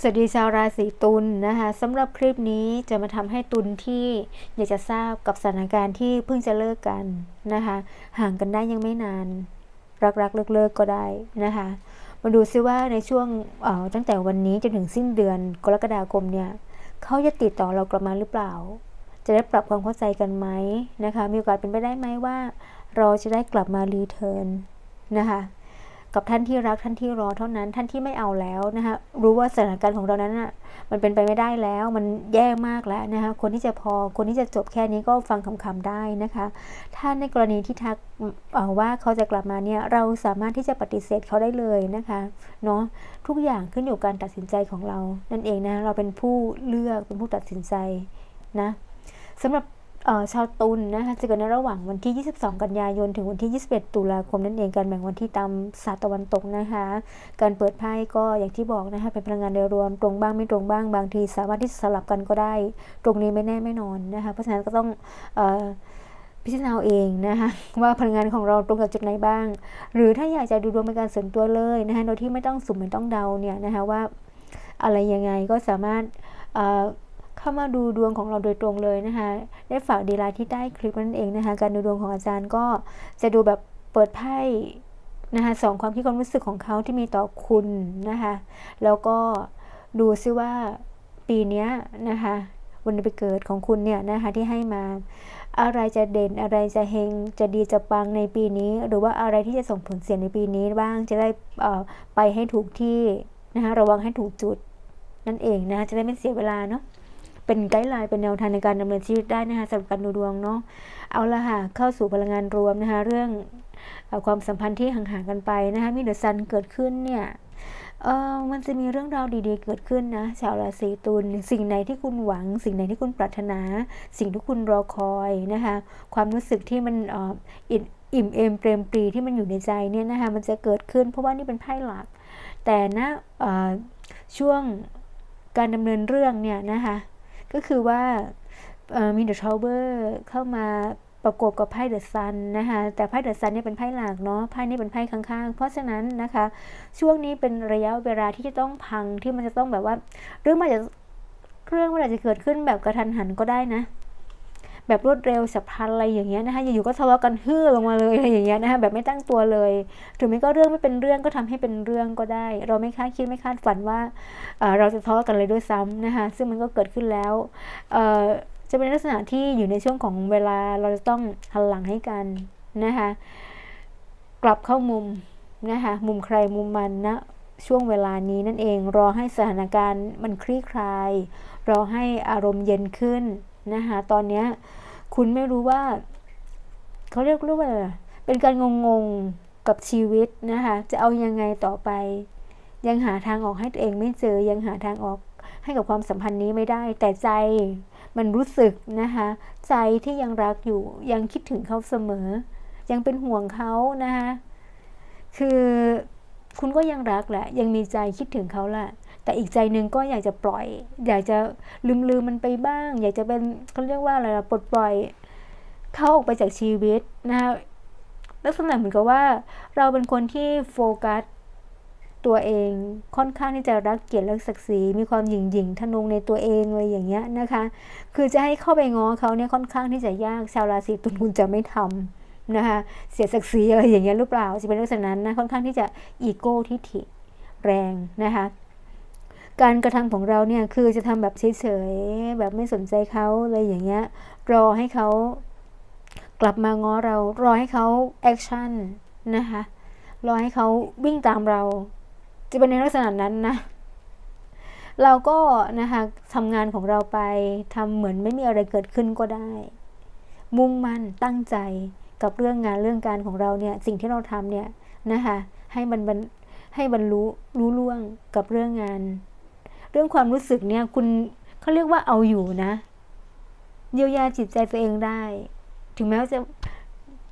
สวัสดีชาวราศีตุลนะคะสำหรับคลิปนี้จะมาทำให้ตุลที่อยากจะทราบกับสถานการณ์ที่เพิ่งจะเลิกกันนะคะห่างกันได้ยังไม่นาน รักๆเลิกๆก็ได้นะคะมาดูซิว่าในช่วงตั้งแต่วันนี้จนถึงสิ้นเดือนกรกฎาคมเนี่ยเขาจะติดต่อเรากลับมาหรือเปล่า จะได้ปรับความเข้าใจกันไหมนะคะมีโอกาสเป็นไปได้ไหมว่า เราจะได้กลับมารีเทิร์นนะคะ กับท่านที่รักท่านที่รอเท่านั้น ท่านที่ไม่เอาแล้วนะคะรู้ว่าสถานการณ์ของเรานั้นน่ะมันเป็นไปไม่ได้แล้ว มันแย่มากแล้วนะคะคนที่จะพอคนที่จะจบแค่นี้ก็ฟังคำๆได้นะคะ ถ้าในกรณีที่ทักว่าเขาจะกลับมาเนี่ยเราสามารถที่จะปฏิเสธเขาได้เลยนะคะเนาะทุกอย่างขึ้นอยู่การตัดสินใจของเรา นั่นเองนะเราเป็นผู้เลือกเป็นผู้ตัดสินใจนะสำหรับ ชาวตุลนะคะจะเกิดในระหว่างวันที่ 22 กันยายน ถึงวันที่ 21 ตุลาคมนั่นเองการแบ่งวันที่ตามศาสตร์ตะวันตกนะคะ การเปิดไพ่ก็อย่างที่บอกนะคะเป็นพลังงานโดยรวมตรงบ้างไม่ตรงบ้างบางที สามารถที่จะสลับกันก็ได้ ตรงนี้ไม่แน่ไม่นอนนะคะเพราะฉะนั้นก็ต้องอพิจารณาเอาเองนะคะว่าพลังงานของเราตรงกับจุดไหนบ้าง หรือถ้าอยากจะดูดวงเป็นการส่วนตัวเลยนะคะโดยที่ไม่ต้องสุ่มไม่ต้องเดาเนี่ยนะคะว่าอะไรยังไงก็สามารถ เข้ามาดูดวงของเราโดยตรงเลยนะคะ ได้ฝากดีไลน์ที่ใต้คลิปนั่นเองนะคะ การดูดวงของอาจารย์ก็จะดูแบบเปิดไพ่นะคะสองความคิดความรู้สึกของเขาที่มีต่อคุณนะคะ แล้วก็ดูซิว่าปีนี้นะคะวันเดือนปีเกิดของคุณเนี่ยนะคะที่ให้มา อะไรจะเด่นอะไรจะเฮงจะดีจะปังในปีนี้ หรือว่าอะไรที่จะส่งผลเสียในปีนี้บ้างจะได้ไปให้ถูกที่นะคะระวังให้ถูกจุดนั่นเองนะคะจะได้ไม่เสียเวลาเนาะ เป็นไกด์ไลน์เป็นแนวทางในการดำเนินชีวิตได้นะคะสำหรับการดูดวงเนาะเอาละค่ะเข้าสู่พลังงานรวมนะคะเรื่องความสัมพันธ์ที่ห่างๆกันไปนะคะมีเดอะซันเกิดขึ้นเนี่ยเออมันจะมีเรื่องราวดีๆเกิดขึ้นนะชาวราศีตุลสิ่งไหนที่คุณหวัง สิ่งไหนที่คุณปรารถนา สิ่งที่คุณรอคอยนะคะความรู้สึกที่มันอออิ่มอิ่มเอมเปรมปรีที่มันอยู่ในใจเนี่ยนะคะมันจะเกิดขึ้นเพราะว่านี่เป็นไพ่หลัก แต่นะช่วงการดำเนินเรื่องเนี่ยนะคะ ก็คือว่ามีเดอะทาวเวอร์เข้ามาประกบกับไพ่เดอะซันนะคะแต่ไพ่เดอะซันเนี่ยเป็นไพ่หลักเนาะไพ่นี้เป็นไพ่ข้างๆ เพราะฉะนั้นนะคะ ช่วงนี้เป็นระยะเวลาที่จะต้องพังที่มันจะต้องแบบว่า เรื่องมันจะเรื่องมันอาจจะเกิดขึ้นแบบกระทันหันก็ได้นะ แบบรวดเร็วฉับพลันอะไรอย่างเงี้ยนะคะอยู่ๆก็ทะเลาะกันฮือลงมาเลยอะไรอย่างเงี้ยนะคะแบบไม่ตั้งตัวเลยถึงแม้ก็เรื่องไม่เป็นเรื่องก็ทำให้เป็นเรื่องก็ได้ เราไม่คาดคิดไม่คาดฝันว่าเราจะทะเลาะกันเลยด้วยซ้ำนะคะซึ่งมันก็เกิดขึ้นแล้วจะเป็นลักษณะที่อยู่ในช่วงของเวลาเราจะต้องหันหลังให้กันนะคะกลับเข้ามุมนะคะมุมใครมุมมันนะช่วงเวลานี้นั่นเองรอให้สถานการณ์มันคลี่คลาย รอให้อารมณ์เย็นขึ้น นะคะตอนเนี้ยคุณไม่รู้ว่าเขาเรียกรู้ว่าอะไรเป็นการงงๆกับชีวิตนะคะจะเอายังไงต่อไป ยังหาทางออกให้ตัวเองไม่เจอยังหาทางออกให้กับความสัมพันธ์นี้ไม่ได้ แต่ใจมันรู้สึกนะคะใจที่ยังรักอยู่ยังคิดถึงเขาเสมอ ยังเป็นห่วงเขานะคะคือคุณก็ยังรักแหละ ยังมีใจคิดถึงเขาแหละ แต่อีกใจหนึ่งก็อยากจะปล่อย อยากจะลืมลืมมันไปบ้าง อยากจะเป็นเขาเรียกว่าอะไรล่ะปลดปล่อย เขาออกไปจากชีวิตนะคะลักษณะเหมือนกับว่า เราเป็นคนที่โฟกัสตัวเองค่อนข้างที่จะรักเกียรติรักศักดิ์ศรีมีความหยิ่งหยิ่งทะนงในตัวเองเลยอย่างเงี้ยนะคะ คือจะให้เข้าไปง้อเขาเนี่ยค่อนข้างที่จะยากชาวราศีตุลคุณจะไม่ทำนะคะเสียศักดิ์ศรีอะไรอย่างเงี้ยหรือเปล่าจะเป็นลักษณะนั้นนะค่อนข้างที่จะอีโก้ทิฐิแรงนะคะ การกระทำของเราเนี่ยคือจะทำแบบเฉยๆแบบไม่สนใจเขาเลยอย่างเงี้ยรอให้เขากลับมาง้อเรา รอให้เขาแอคชั่นนะคะรอให้เขาวิ่งตามเรา จะเป็นในลักษณะนั้นนะ เราก็นะคะทำงานของเราไปทำเหมือนไม่มีอะไรเกิดขึ้นก็ได้ มุ่งมั่นตั้งใจกับเรื่องงานเรื่องการของเราเนี่ย สิ่งที่เราทำเนี่ยนะคะให้มันให้บรรลุรู้ล่วงกับเรื่องงาน เรื่องความรู้สึกเนี่ย คุณเขาเรียกว่าเอาอยู่นะ เยียวยาจิตใจตัวเองได้ ถึงแม้ว่าจะ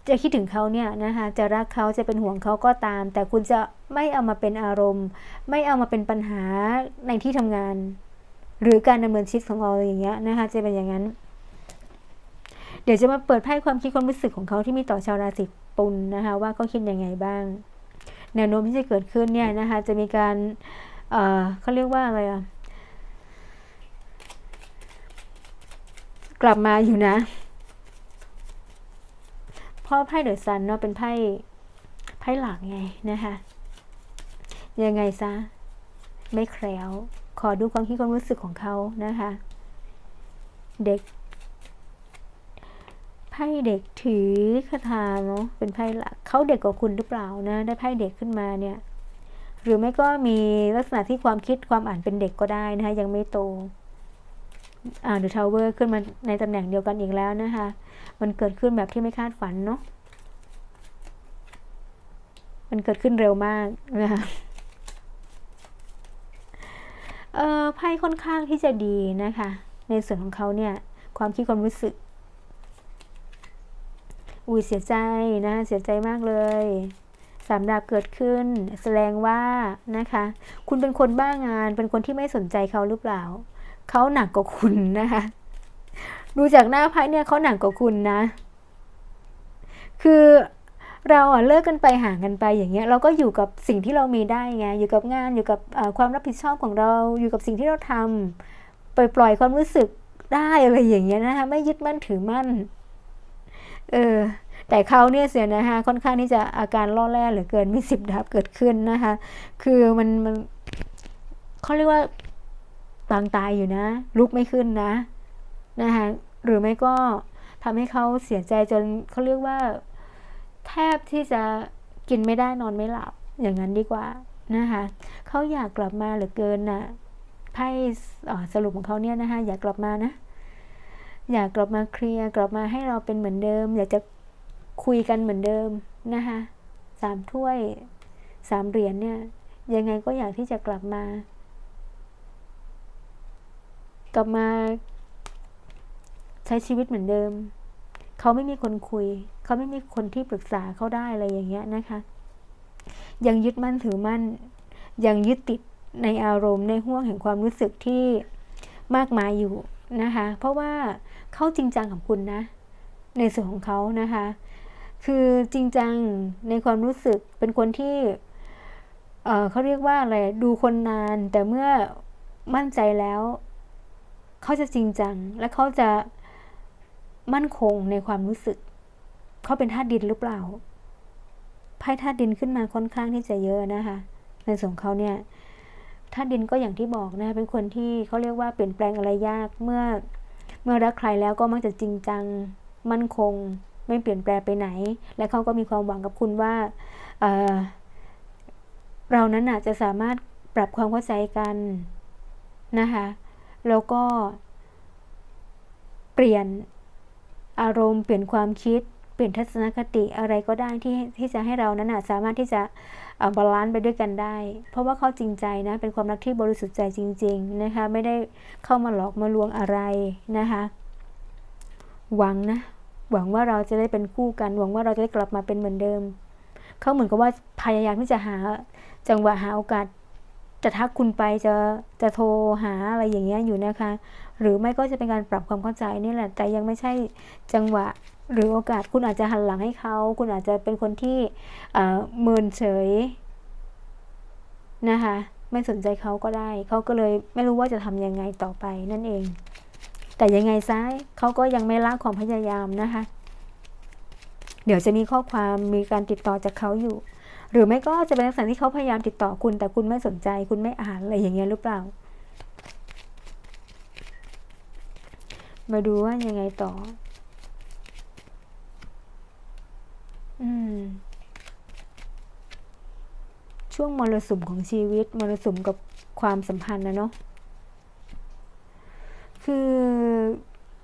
จะคิดถึงเขาเนี่ยนะคะจะรักเขาจะเป็นห่วงเขาก็ตาม แต่คุณจะไม่เอามาเป็นอารมณ์ ไม่เอามาเป็นปัญหาในที่ทำงาน หรือการดำเนินชีวิตของเราอย่างเงี้ยนะคะจะเป็นอย่างนั้น เดี๋ยวจะมาเปิดไพ่ความคิดความรู้สึกของเขาที่มีต่อชาวราศีตุลนะคะว่าเขาคิดยังไงบ้าง แนวโน้มที่จะเกิดขึ้นเนี่ยนะคะจะมีการ เขาเรียกว่าอะไรอะกลับมาอยู่นะเพราะไพ่เดอะซันเนาะเป็นไพ่ไพ่หลักไงนะคะยังไงซะไม่แคล้วขอดูความคิดความรู้สึกของเขานะคะ เด็กไพ่เด็กถือคาถาเนาะเป็นไพ่หลักเขาเด็กกว่าคุณหรือเปล่านะ ได้ไพ่เด็กขึ้นมาเนี่ย หรือไม่ก็มีลักษณะที่ความคิดความอ่านเป็นเด็กก็ได้นะคะยังไม่โตอ่าเดอะทาวเวอร์ขึ้นมาในตำแหน่งเดียวกันอีกแล้วนะคะ มันเกิดขึ้นแบบที่ไม่คาดฝันเนาะมันเกิดขึ้นเร็วมากนะคะเอ่อไพ่ค่อนข้างที่จะดีนะคะ ในส่วนของเขาเนี่ย ความคิดความรู้สึกอุ้ยเสียใจนะ เสียใจมากเลย สามดาบเกิดขึ้น แสดงว่านะคะ คุณเป็นคนบ้างาน เป็นคนที่ไม่สนใจเขาหรือเปล่า เขาหนักกว่าคุณนะคะ ดูจากหน้าไพ่เนี่ยเขาหนักกว่าคุณนะ คือเราอะเลิกกันไปห่างกันไปอย่างเงี้ยเราก็อยู่กับสิ่งที่เรามีได้ไงอยู่กับงานอยู่กับความรับผิดชอบของเราอยู่กับสิ่งที่เราทำปล่อยปล่อยความรู้สึกได้อะไรอย่างเงี้ยนะคะไม่ยึดมั่นถือมั่น เออ แต่เขาเนี่ยเสียนะคะค่อนข้างที่จะอาการล่อแร่เหลือเกินมีสิบดับเกิดขึ้นนะคะ คือมันมันเขาเรียกว่าปางตายอยู่นะ ลุกไม่ขึ้นนะนะคะหรือไม่ก็ทำให้เขาเสียใจจนเขาเรียกว่า แทบที่จะกินไม่ได้นอนไม่หลับอย่างนั้นดีกว่านะคะเขาอยากกลับมาเหลือเกินนะ่ะไพ่สรุปของเขาเนี่ยนะคะอยากกลับมานะ อยากกลับมาเคลียร์กลับมาให้เราเป็นเหมือนเดิม อยากจะ คุยกันเหมือนเดิมนะคะสามถ้วยสามเหรียญเนี่ยยังไงก็อยากที่จะกลับมา กลับมาใช้ชีวิตเหมือนเดิม เขาไม่มีคนคุย เขาไม่มีคนที่ปรึกษาเขาได้อะไรอย่างเงี้ยนะคะ ยังยึดมั่นถือมั่น ยังยึดติดในอารมณ์ในห่วงแห่งความรู้สึกที่มากมายอยู่นะคะ เพราะว่าเขาจริงจังกับคุณนะ ในส่วนของเขานะคะ คือจริงจังในความรู้สึกเป็นคนที่เเขาเรียกว่าอะไรดูคนนาน แต่เมื่อมั่นใจแล้ว เขาจะจริงจัง และเขาจะมั่นคงในความรู้สึก เขาเป็นธาตุดินหรือเปล่าไพ่ธาตุดินขึ้นมาค่อนข้างที่จะเยอะนะคะ ในส่วนเขาเนี่ยธาตุดินก็อย่างที่บอกนะเป็นคนที่เขาเรียกว่าเปลี่ยนแปลงอะไรยากเมื่อเมื่อรักใครแล้วก็มักจะจริงจัง มั่นคง ไม่เปลี่ยนแปลงไปไหน และเขาก็มีความหวังกับคุณว่าเเรานั้นอาจจะสามารถปรับความเข้าใจกันนะคะแล้วก็ เปลี่ยนอารมณ์เปลี่ยนความคิด เปลี่ยนทัศนคติอะไรก็ได้ที่ที่จะให้เรานั้นสามารถที่จะบาลานซ์ไปด้วยกันได้ เพราะว่าเขาจริงใจนะ เป็นความรักที่บริสุทธิ์ใจจริง ๆนะคะ ไม่ได้เข้ามาหลอกมาลวงอะไรนะคะ หวังนะ หวังว่าเราจะได้เป็นคู่กัน หวังว่าเราจะได้กลับมาเป็นเหมือนเดิม เขาเหมือนกับว่าพยายามที่จะหาจังหวะหาโอกาสจะทักคุณไปจะจะโทรหาอะไรอย่างเงี้ยอยู่นะคะ หรือไม่ก็จะเป็นการปรับความเข้าใจนี่แหละ แต่ยังไม่ใช่จังหวะหรือโอกาสคุณอาจจะหันหลังให้เขา คุณอาจจะเป็นคนที่เมินเฉยนะคะ ไม่สนใจเขาก็ได้ เขาก็เลยไม่รู้ว่าจะทำยังไงต่อไปนั่นเอง แต่ยังไงซ้ายเขาก็ยังไม่ละความพยายามนะคะ เดี๋ยวจะมีข้อความมีการติดต่อจากเขาอยู่ หรือไม่ก็จะเป็นลักษณะที่เขาพยายามติดต่อคุณ แต่คุณไม่สนใจ คุณไม่อ่านอะไรอย่างเงี้ยหรือเปล่า มาดูว่ายังไงต่ออช่วงมรสุมของชีวิตมรสุมกับความสัมพันธ์นะเนาะ คือ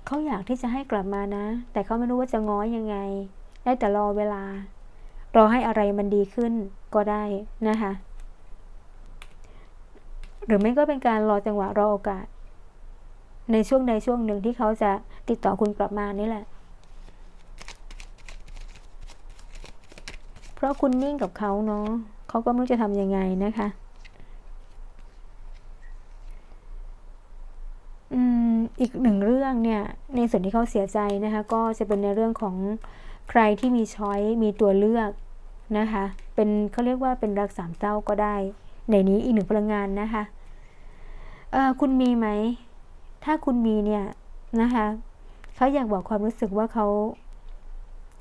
เขาอยากที่จะให้กลับมานะ แต่เขาไม่รู้ว่าจะง้อยยังไง ได้แต่รอเวลา รอให้อะไรมันดีขึ้นก็ได้นะคะ หรือไม่ก็เป็นการรอจังหวะรอโอกาส ในช่วงใดช่วงหนึ่งที่เขาจะติดต่อคุณกลับมานี่แหละ เพราะคุณนิ่งกับเขาเนาะเขาก็ไม่รู้จะทำยังไงนะคะ อืม อี กหนึ่งเรื่องเนี่ยในส่วนที่เขาเสียใจนะคะก็จะเป็นในเรื่องของใครที่มีช้อยมีตัวเลือกนะคะเป็นเขาเรียกว่าเป็นรักสามเจ้าก็ได้ ในนี้อีกหนึ่งพลังงานนะคะเออคุณมีไหม ถ้าคุณมีเนี่ยนะคะเขาอยากบอกความรู้สึกว่าเขา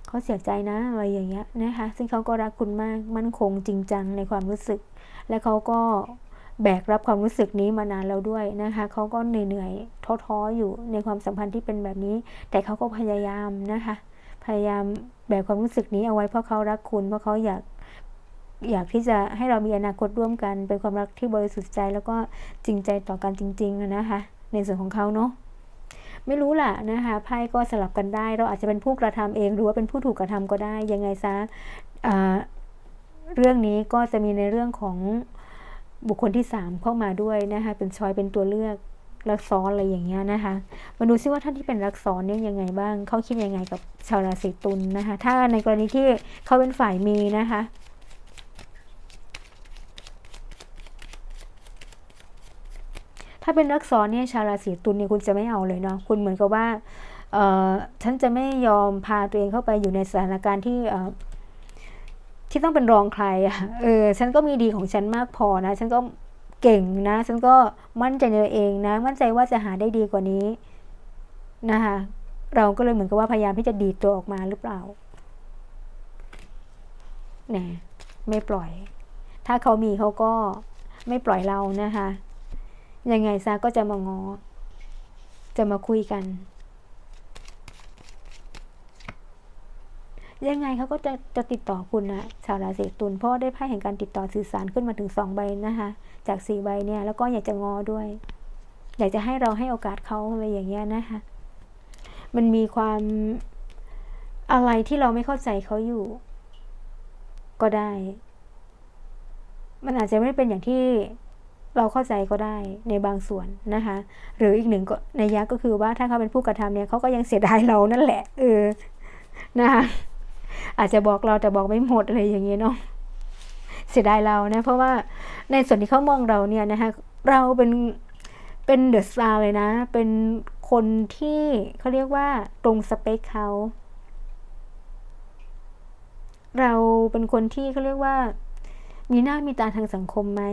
เขาเสียใจนะอะไรอย่างเงี้ยนะคะซึ่งเขาก็รักคุณมากมั่นคงจริงจังในความรู้สึก และเขาก็ แบกรับความรู้สึกนี้มานานแล้วด้วยนะคะเขาก็เหนื่อยๆท้อๆอยู่ในความสัมพันธ์ที่เป็นแบบนี้ แต่เขาก็พยายามนะคะ พยายามแบกความรู้สึกนี้เอาไว้เพราะเขารักคุณเพราะเขาอยากอยากที่จะให้เรามีอนาคตร่วมกัน เป็นความรักที่บริสุทธิ์ใจ แล้วก็จริงใจต่อกันจริง ๆนะคะ ในส่วนของเขาเนาะไม่รู้ล่ะนะคะไพ่ก็สลับกันได้ เราอาจจะเป็นผู้กระทำเองหรือว่าเป็นผู้ถูกกระทำก็ได้ยังไงซะเรื่องนี้ก็จะมีในเรื่องของ บุคคลที่ 3 เข้ามาด้วยนะคะเป็นชอยเป็นตัวเลือกรักซ้อนอะไรอย่างเงี้ยนะคะ มาดูซิว่าท่านที่เป็นรักซ้อนเนี่ยยังไงบ้างเขาคิดยังไงกับชาวราศีตุลนนะคะ ถ้าในกรณีที่เขาเป็นฝ่ายมีนะคะถ้าเป็นรักซ้อนเนี่ยชาวราศีตุลเนี่ยคุณจะไม่เอาเลยเนาะคุณเหมือนกับว่าเออฉันจะไม่ยอมพาตัวเองเข้าไปอยู่ในสถานการณ์ที่ ที่ต้องเป็นรองใครอะเออ ฉันก็มีดีของฉันมากพอนะ ฉันก็เก่งนะ ฉันก็มั่นใจในตัวเองนะ มั่นใจว่าจะหาได้ดีกว่านี้นะคะ เราก็เลยเหมือนกับว่าพยายามที่จะดีดตัวออกมาหรือเปล่าเนี่ยไม่ปล่อย ถ้าเขามีเขาก็ไม่ปล่อยเรานะคะ ยังไงซะก็จะมางอ จะมาคุยกัน ยังไงเขาก็จะจะติดต่อคุณนะชาวราศีตุลเพราะได้ไพ่แห่งการติดต่อสื่อสารขึ้นมาถึงสองใบนะคะ จากสี่ใบเนี่ยแล้วก็อยากจะงอด้วย อยากจะให้เราให้โอกาสเขาอะไรอย่างเงี้ยนะคะ มันมีความอะไรที่เราไม่เข้าใจเขาอยู่ ก็ได้ มันอาจจะไม่เป็นอย่างที่เราเข้าใจก็ได้ในบางส่วนนะคะ หรืออีกหนึ่งในยักษ์ก็คือว่าถ้าเขาเป็นผู้กระทำเนี่ยเขาก็ยังเสียดายเรานั่นแหละเออนะคะ อาจจะบอกเราแต่บอกไม่หมดอะไรอย่างเงี้เนาะเสียดายเรานะเพราะว่าในส่วนที่เขามองเราเนี่ยนะคะเราเป็นเป็นเดอะสตาร์เลยนะ เป็นคนที่เขาเรียกว่าตรงสเปคเขาเราเป็นคนที่เขาเรียกว่า มีหน้ามีตาทางสังคมไหม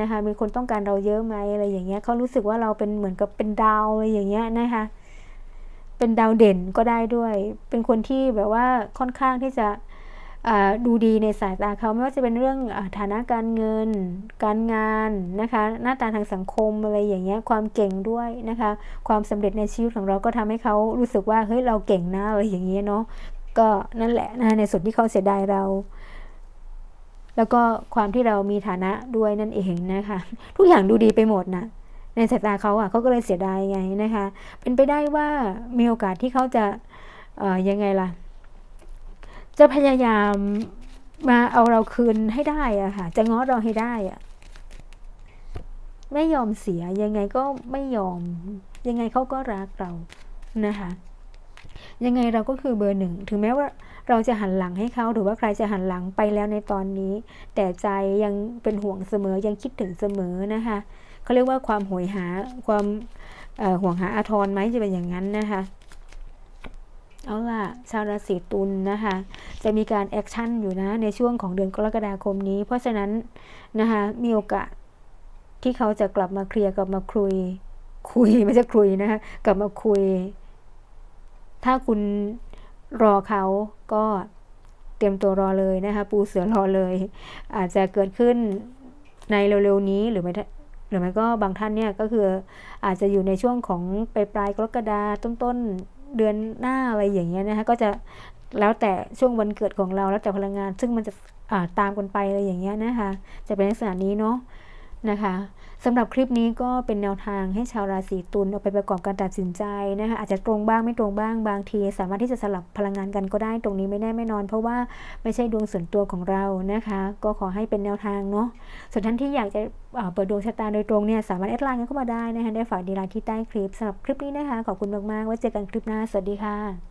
นะคะ มีคนต้องการเราเยอะไหมอะไรอย่างเงี้ยเขารู้สึกว่าเราเป็นเหมือนกับเป็นดาวอะไรอย่างเงี้ยนะคะ เป็นดาวเด่นก็ได้ด้วย เป็นคนที่แบบว่าค่อนข้างที่จะดูดีในสายตาเขาไม่ว่าจะเป็นเรื่องฐานะการเงิน การงานนะคะ หน้าตาทางสังคมอะไรอย่างเงี้ยความเก่งด้วยนะคะ ความสำเร็จในชีวิตของเราก็ทำให้เขารู้สึกว่าเฮ้ยเราเก่งนะอะไรอย่างเงี้ยเนาะก็นั่นแหละนะในส่วนที่เขาเสียดายเรา แล้วก็ความที่เรามีฐานะด้วยนั่นเองนะคะ ทุกอย่างดูดีไปหมดนะ ในสายตาเขาอะเขาก็เลยเสียดายไงนะคะ เป็นไปได้ว่ามีโอกาสที่เขาจะเอ่อยังไงล่ะ จะพยายามมาเอาเราคืนให้ได้อะค่ะ จะง้อเราให้ได้อะไม่ยอมเสียยังไงก็ไม่ยอม ยังไงเขาก็รักเรานะคะยังไงเราก็คือเบอร์หนึ่งถึงแม้ว่าเราจะหันหลังให้เขาหรือว่าใครจะหันหลังไปแล้วในตอนนี้ แต่ใจยังเป็นห่วงเสมอยังคิดถึงเสมอนะคะ เขาเรียกว่าความหวยหาความห่วงหาอาทรไหมจะเป็นอย่างนั้นนะคะเอาล่ะชาวราศีตุลนนะคะ จะมีการแอคชั่นอยู่นะในช่วงของเดือนกรกฎาคมนี้ เพราะฉะนั้นนะคะมีโอกาสที่เขาจะกลับมาเคลียร์กลับมาคุย คุยไม่ใช่คุยนะคะกลับมาคุย ถ้าคุณรอเขาก็เตรียมตัวรอเลยนะคะปูเสือรอเลย อาจจะเกิดขึ้นในเร็วๆนี้หรือไม่ รือไม่ก็บางท่านเนี่ยก็คืออาจจะอยู่ในช่วงของปลายปลายกรกฎาต้นๆเดือนหน้าอะไรอย่างเงี้ยนะคะก็จะแล้วแต่ช่วงวันเกิดของเราแล้วแต่พลังงาน ซึ่งมันจะตามกันไปอะไรอย่างเงี้ยนะคะจะเป็นลักษณะนี้เนาะ นะคะสำหรับคลิปนี้ก็เป็นแนวทางให้ชาวราศีตุลเอาไปประกอบการตัดสินใจนะคะอาจจะตรงบ้างไม่ตรงบ้างบางที สามารถที่จะสลับพลังงานกันก็ได้ตรงนี้ไม่แน่ไม่นอน เพราะว่าไม่ใช่ดวงส่วนตัวของเรานะคะ ก็ขอให้เป็นแนวทางเนาะส่วนท่านที่อยากจะเปิดดวงชะตาโดยตรงเนี่ยสามารถแอดไลน์กันเข้ามาได้นะคะได้ฝากดีไลน์ที่ใต้คลิปสำหรับคลิปนี้นะคะขอบคุณมากๆไว้เจอกันคลิปหน้าสวัสดีค่ะ